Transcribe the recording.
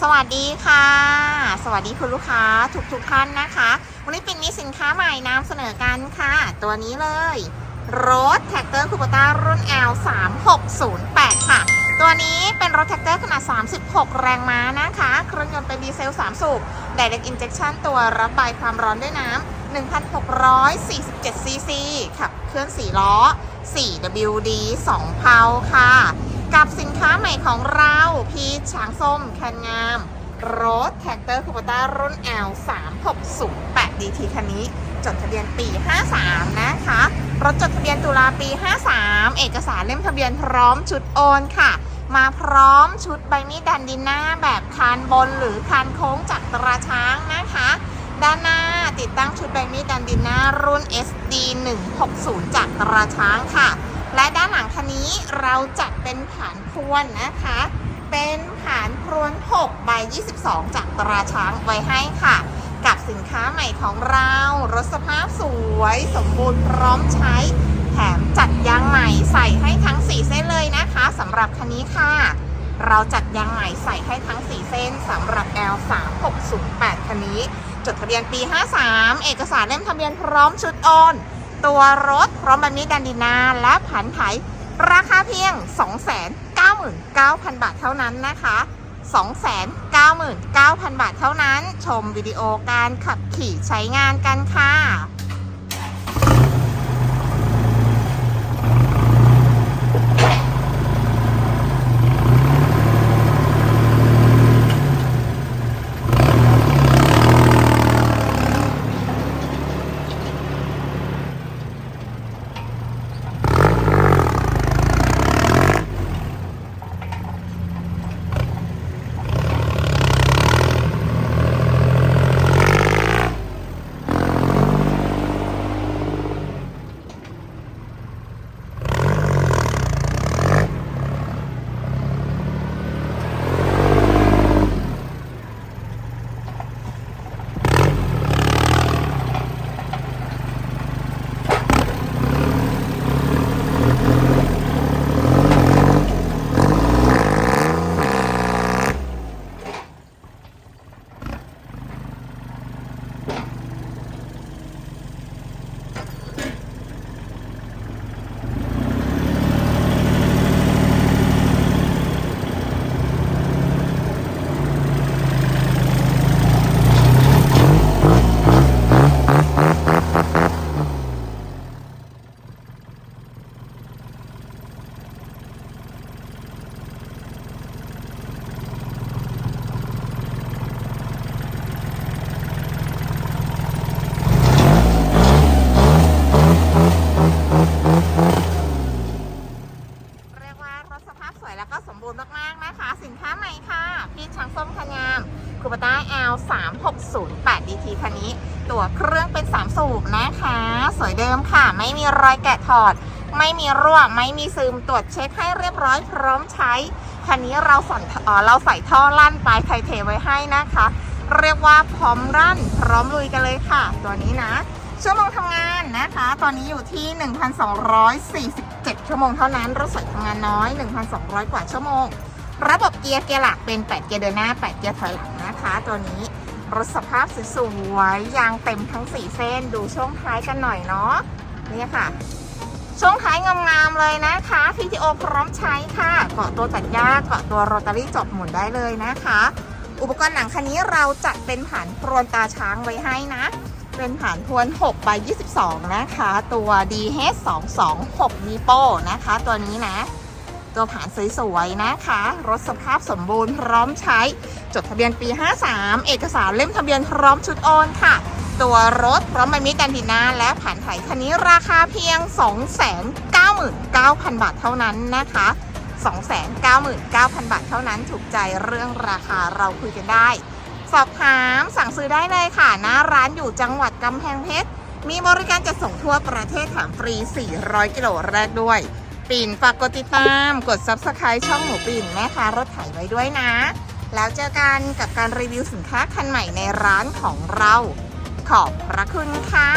สวัสดีค่ะ สวัสดีคุณลูกค้าทุกทุกๆท่านนะคะ วันนี้เป็นมีสินค้าใหม่นำเสนอกันค่ะ ตัวนี้เลยรถแท็กเตอร์คูปต้ารุ่น L 3 6 0 8ค่ะ ตัวนี้เป็นรถแท็กเตอร์ขนาด 36 แรงม้านะคะ เครื่องยนต์เป็นดีเซล 3 สูบ Direct Injection ตัวระบายความร้อนด้วยน้ำ1,647ซีซีขับเคลื่อน4ล้อ 4WD 2เพาค่ะ กับสินค้าใหม่ของเรา พีชช้างส้มแคนงามรถแท็กเตอร์คูปต้ารุ่น L 3 6 0 8 DT คันนี้ จดทะเบียนปี 53 นะคะ รถจดทะเบียนตุลาปี 53 เอกสารเล่มทะเบียนพร้อมชุดโอนค่ะ มาพร้อมชุดใบมีดดันดินหน้าแบบคานบนหรือคานโค้งจากตราช้างนะคะ ด้านหน้าติดตั้งชุดใบมีดดันดินหน้ารุ่น SD 160จากตราช้างค่ะ และด้านหลัง คันนี้เราจัดเป็นผานพรวนนะคะ เป็นผานพรวน6ใบ22 จากตราช้างไว้ให้ค่ะ กับสินค้าใหม่ของเรา รถสภาพสวยสมบูรณ์พร้อมใช้ แถมจัดยางใหม่ใส่ให้ทั้ง 4 เส้นเลยนะคะสำหรับคันนี้ค่ะ เราจัดยางใหม่ใส่ให้ทั้ง 4 เส้นสำหรับ L 3 6 0 8 คันนี้ จดทะเบียนปี 53 เอกสารเล่มทะเบียนพร้อมชุดโอนตัวรถพร้อมใบมีดดันดินาและผันไถ ราคาเพียง 299,000 บาทเท่านั้นนะคะ 299,000 บาทเท่านั้น ชมวิดีโอการขับขี่ใช้งานกันค่ะ เรารถสภาพสวยแล้วก็สมบูรณ์มากๆนะคะ สินค้าใหม่ค่ะ พีชช้างส้มคันงามคูปต้า L 3 6 0 8 DT คันนี้ ตัวเครื่องเป็น 3 สูบนะคะ สวยเดิมค่ะ ไม่มีรอยแกะถอด ไม่มีรั่ว ไม่มีซึม ตรวจเช็คให้เรียบร้อยพร้อมใช้ คันนี้เราสอ่อเราใส่ท่อลั่นปลายไทเทไว้ให้นะคะ เรียกว่าพร้อมรั่น พร้อมลุยกันเลยค่ะ ตัวนี้นะ ชั่วโมงทำงานนะคะ ตอนนี้อยู่ที่ 1,247 ชั่วโมงเท่านั้น รถสวยทำงานน้อย 1,200 กว่าชั่วโมง ระบบเกียร์เกียร์หลักเป็น 8 เกียร์เดินหน้า 8 เกียร์ถอยหลังนะคะ ตัวนี้รถสภาพสวยๆยางเต็มทั้ง 4 เส้น ดูช่วงท้ายกันหน่อยเนาะ นี่ค่ะ ช่วงท้ายงามๆเลยนะคะ PTO พร้อมใช้ค่ะ เกาะตัวตัดหญ้า เกาะตัวโรตารี่จบหมุนได้เลยนะคะ อุปกรณ์หนังคันนี้เราจัดเป็นผ่านพรนตาช้างไว้ให้นะ เป็นผ่านพรวน6ใบ22 นะคะ ตัว DH226 มีโป้นะคะ ตัวนี้นะ ตัวผ่านสวยๆนะคะ รถสภาพสมบูรณ์พร้อมใช้ จดทะเบียนปี 53 เอกสารเล่มทะเบียนพร้อมชุดโอนค่ะ ตัวรถพร้อมใบมีดกันดินาและผ่านไถคันนี้ราคาเพียง 299,000 บาทเท่านั้นนะคะ 299,000 บาทเท่านั้นถูกใจเรื่องราคาเราคุยกันได้ สอบถามสั่งซื้อได้เลยค่ะหน้าร้านอยู่จังหวัดกำแพงเพชร มีบริการจัดส่งทั่วประเทศแถมฟรี 400 กิโลแรกด้วย ปิ่นฝากกดติดตาม กด Subscribe ช่องหมูปิ่นแม่ค้ารถไถไว้ด้วยนะ แล้วเจอกันกับการรีวิวสินค้าคันใหม่ในร้านของเรา ขอบพระคุณค่ะ